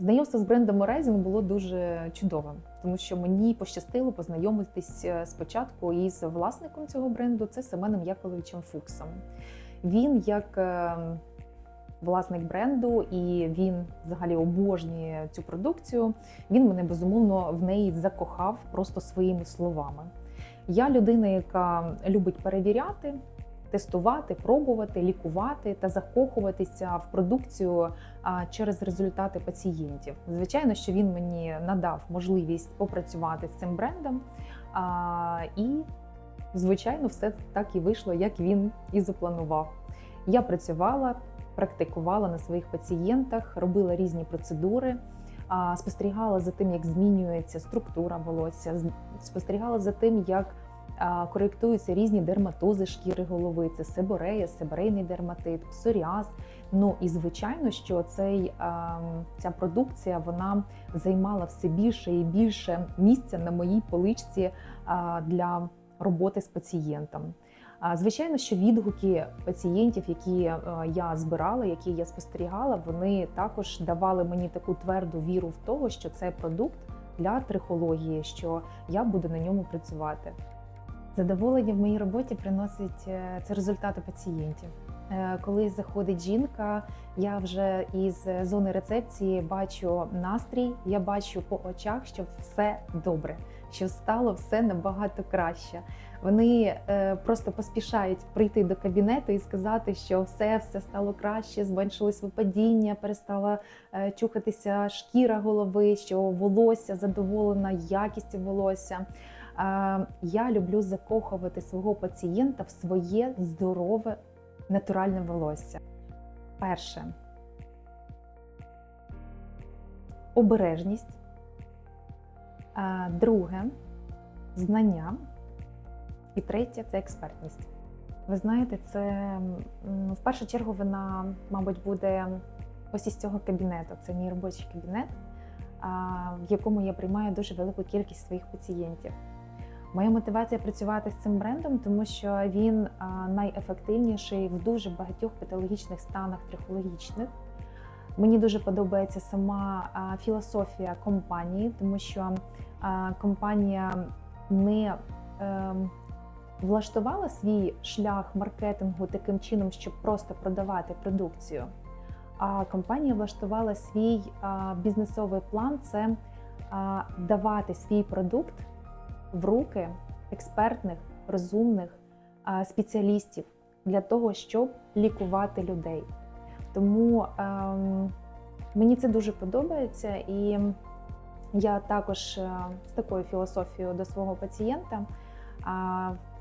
Знайомство з брендом Horizon було дуже чудовим, тому що мені пощастило познайомитись е, спочатку із власником цього бренду, це Семеном Яковлевичем Фуксом. Він як е, власник бренду, і він взагалі обожнює цю продукцію. Він мене безумовно в неї закохав просто своїми словами. Я людина, яка любить перевіряти, тестувати, пробувати, лікувати та закохуватися в продукцію через результати пацієнтів. Звичайно, що він мені надав можливість попрацювати з цим брендом. І, звичайно, все так і вийшло, як він і запланував. Я працювала, практикувала на своїх пацієнтах, робила різні процедури. Спостерігала за тим, як змінюється структура волосся, спостерігала за тим, як коректуються різні дерматози шкіри голови, це себорея, себорейний дерматит, псоріаз. Ну і звичайно, що цей, ця продукція вона займала все більше і більше місця на моїй поличці для роботи з пацієнтом. Звичайно, що відгуки пацієнтів, які е, я збирала, які я спостерігала, вони також давали мені таку тверду віру в того, що це продукт для трихології, що я буду на ньому працювати. Задоволення в моїй роботі приносить е, це результати пацієнтів. Е, Коли заходить жінка, я вже із зони рецепції бачу настрій, я бачу по очах, що все добре, що стало все набагато краще. Вони е, просто поспішають прийти до кабінету і сказати, що все, все стало краще, зменшилось випадіння, перестала е, чухатися шкіра голови, що волосся задоволена якістю волосся. Я люблю закохувати свого пацієнта в своє здорове натуральне волосся. Перше обережність. Друге знання. І третє це експертність. Ви знаєте, це в першу чергу вона, мабуть, буде ось із цього кабінету. Це мій робочий кабінет, в якому я приймаю дуже велику кількість своїх пацієнтів. Моя мотивація працювати з цим брендом, тому що він найефективніший в дуже багатьох патологічних станах трихологічних. Мені дуже подобається сама філософія компанії, тому що компанія не ем, влаштувала свій шлях маркетингу таким чином, щоб просто продавати продукцію. А компанія влаштувала свій бізнесовий план це давати свій продукт в руки експертних, розумних спеціалістів для того, щоб лікувати людей. Тому ем, мені це дуже подобається, і я також е, з такою філософією до свого пацієнта.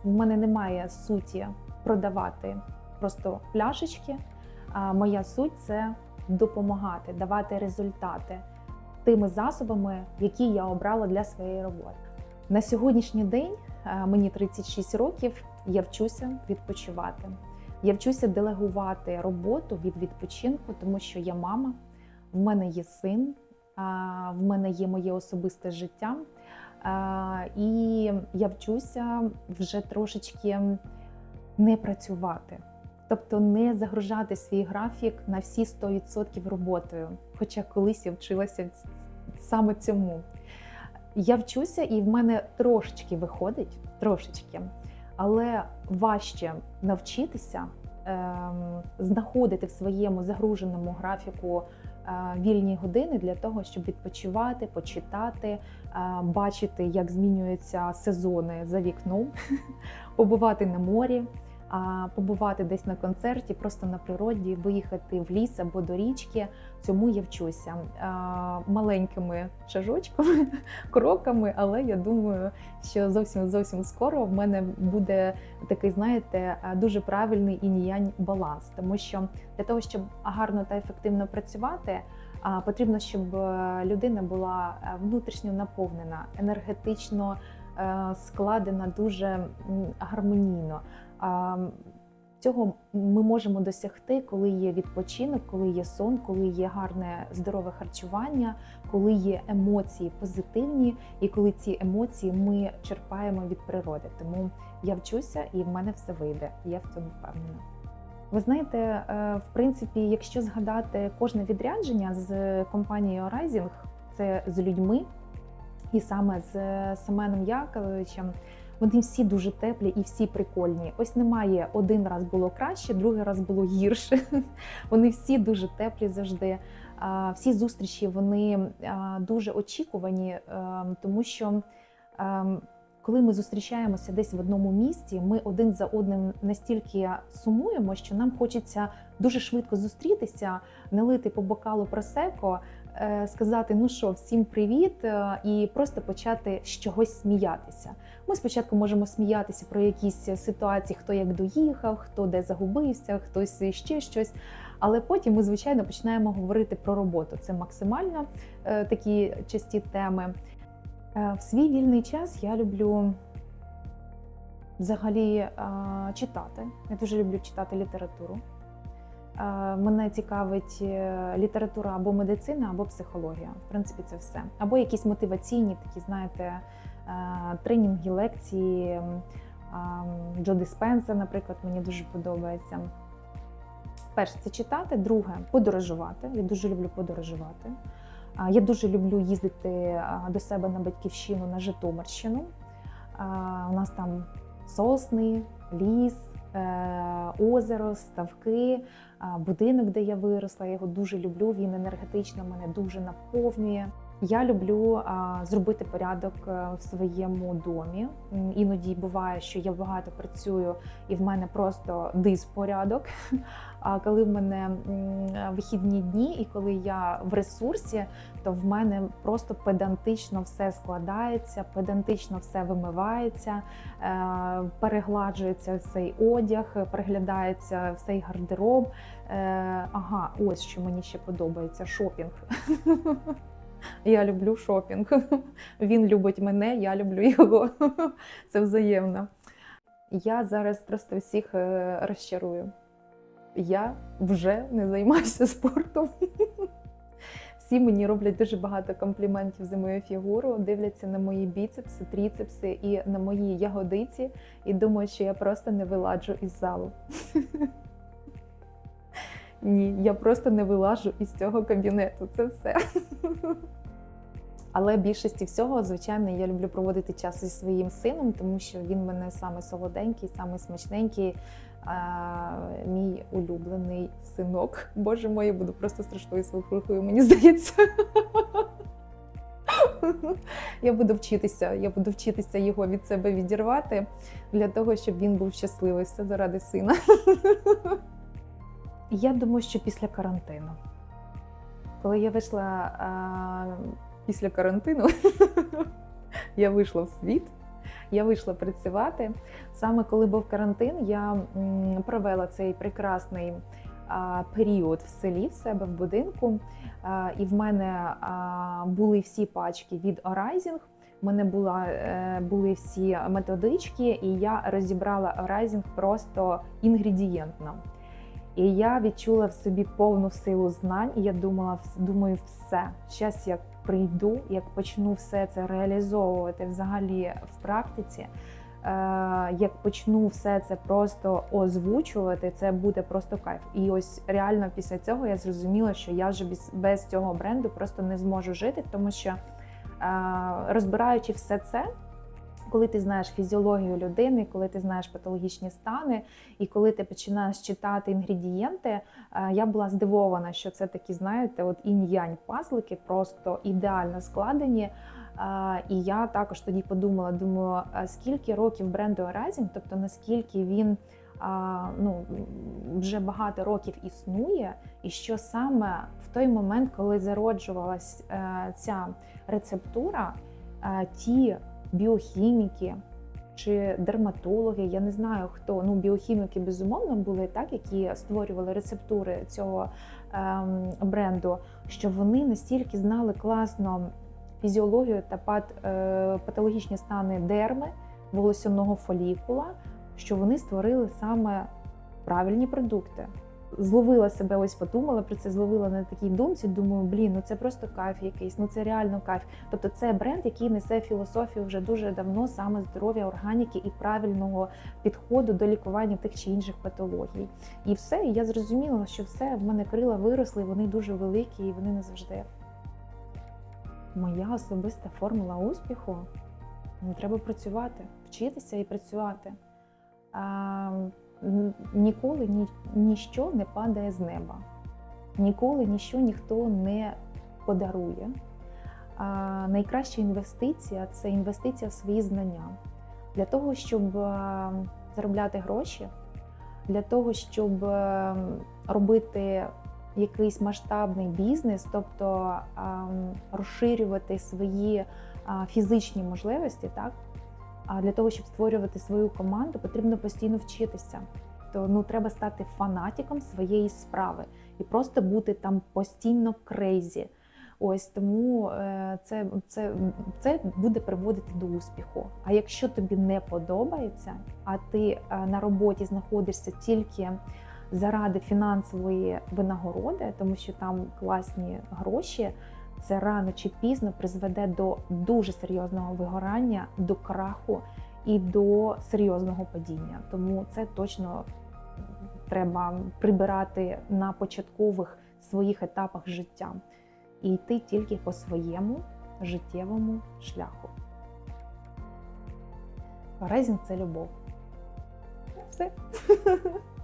В мене немає суті продавати просто пляшечки. Моя суть це допомагати, давати результати тими засобами, які я обрала для своєї роботи. На сьогоднішній день е, мені 36 років. Я вчуся відпочивати. Я вчуся делегувати роботу від відпочинку, тому що я мама, в мене є син, в мене є моє особисте життя. І я вчуся вже трошечки не працювати, тобто не загружати свій графік на всі 100% роботою. Хоча колись я вчилася саме цьому. Я вчуся, і в мене трошечки виходить, трошечки, але важче навчитися ем, знаходити в своєму загруженому графіку е, вільні години для того, щоб відпочивати, почитати, е, бачити, як змінюються сезони за вікном, побувати на морі, а, побувати десь на концерті, просто на природі, виїхати в ліс або до річки. Цьому я вчуся А, маленькими шажочками, кроками, але я думаю, що зовсім зовсім скоро в мене буде такий, знаєте, дуже правильний інь-янь баланс, тому що для того, щоб гарно та ефективно працювати. Потрібно, щоб е, людина була е, внутрішньо наповнена, енергетично е, складена дуже гармонійно. Цього ми можемо досягти, коли є відпочинок, коли є сон, коли є гарне здорове харчування, коли є емоції позитивні, і коли ці емоції ми черпаємо від природи. Тому я вчуся і в мене все вийде. Я в цьому впевнена. Ви знаєте, е, в принципі, якщо згадати кожне відрядження з компанією Rising, це з людьми, і саме з Семеном Яковлевичем, вони всі дуже теплі і всі прикольні. Ось немає один раз було краще, другий раз було гірше. Вони всі дуже теплі завжди. Всі зустрічі вони дуже очікувані, е, тому що. е, Коли ми зустрічаємося десь в одному місці, ми один за одним настільки сумуємо, що нам хочеться дуже швидко зустрітися, налити по бокалу просеко, сказати: ну що, всім привіт, е, і просто почати з чогось сміятися. Ми спочатку можемо сміятися про якісь ситуації, хто як доїхав, хто де загубився, хтось ще щось. Але потім ми, звичайно, починаємо говорити про роботу. Це максимально е, такі часті теми. Е, В свій вільний час я люблю взагалі е, читати. Я дуже люблю читати літературу. Е, Мене цікавить е, література або медицина, або психологія. В принципі, це все. Або якісь мотиваційні, такі, знаєте, е, тренінги, лекції. Джо Диспенса, наприклад, мені дуже подобається. Перше, це читати. Друге подорожувати. Я дуже люблю подорожувати. Я дуже люблю їздити до себе на батьківщину на Житомирщину. У нас там сосни, ліс, озеро, ставки, будинок, де я виросла. Я його дуже люблю. Він енергетично мене дуже наповнює. Я люблю зробити порядок е, в своєму домі. Іноді буває, що я багато працюю і в мене просто диспорядок. А коли в мене вихідні дні, і коли я в ресурсі, то в мене просто педантично все складається, педантично все вимивається, е, перегладжується цей одяг, переглядається цей гардероб. Е, Ага, ось що мені ще подобається: шопінг. Я люблю шопінг. Він любить мене, я люблю його. Це взаємно. Я зараз просто всіх е, розчарую. Я вже не займаюся спортом. Всі мені роблять дуже багато компліментів за мою фігуру, дивляться на мої біцепси, тріцепси і на мої ягодиці, і думають, що я просто не виладжу із залу. Ні, я просто не вилажу із цього кабінету. Це все. Але більшості всього, звичайно, я люблю проводити час зі своїм сином, тому що він мене саме солоденький, саме смачненький, а, мій улюблений синок. Боже мой, я буду просто страшною свекрухою, мені здається. Я буду вчитися, я буду вчитися його від себе відірвати для того, щоб він був щасливий. Все заради сина. Я думаю, що після карантину. Коли я вийшла а, після карантину, я вийшла в світ, я вийшла працювати. Саме коли був карантин, я провела цей прекрасний а, період в селі в себе в будинку. А, і в мене а, були всі пачки від Arising. У мене була, е, були всі методички, і я розібрала Arising просто інгредієнтно. І я відчула в собі повну силу знань, і я думала, думаю, все. Зараз як прийду, як почну все це реалізовувати взагалі в практиці, е, як почну все це просто озвучувати, це буде просто кайф. І ось реально після цього я зрозуміла, що я вже без, без цього бренду просто не зможу жити, тому що е, розбираючи все це. Коли ти знаєш фізіологію людини, коли ти знаєш патологічні стани, і коли ти починаєш читати інгредієнти, е, я була здивована, що це такі, знаєте, от інь-янь пазлики, просто ідеально складені. Е, І я також тоді подумала: думаю, скільки років бренду Arising, тобто наскільки він ну, вже багато років існує, і що саме в той момент, коли зароджувалась е, ця рецептура, ті біохіміки чи дерматологи, я не знаю хто. Ну, біохіміки безумовно були так, які створювали рецептури цього ем, бренду, що вони настільки знали класно фізіологію та пат, е, патологічні стани дерми, волосяного фолікула, що вони створили саме правильні продукти. Зловила себе, ось подумала про це, зловила на такій думці. Думаю, блін, ну це просто кайф якийсь, ну це реально кайф. Тобто, це бренд, який несе філософію вже дуже давно, саме здоров'я, органіки і правильного підходу до лікування тих чи інших патологій. І все, і я зрозуміла, що все в мене крила виросли, вони дуже великі і вони не завжди. Моя особиста формула успіху треба працювати, вчитися і працювати. Ніколи ні, ніщо не падає з неба. Ніколи ніщо ніхто не подарує. А, найкраща інвестиція це інвестиція в свої знання. Для того, щоб заробляти гроші, для того, щоб е, робити якийсь масштабний бізнес, тобто ем, розширювати свої фізичні можливості, так а для того, щоб створювати свою команду, потрібно постійно вчитися. То ну треба стати фанатиком своєї справи і просто бути там постійно крейзі. Ось тому е, це, це, це буде приводити до успіху. А якщо тобі не подобається, а ти е, на роботі знаходишся тільки заради фінансової винагороди, тому що там класні гроші, це рано чи пізно призведе до дуже серйозного вигорання, до краху і до серйозного падіння. Тому це точно треба прибирати на початкових своїх етапах життя і йти тільки по своєму життєвому шляху. Резін це любов. Все.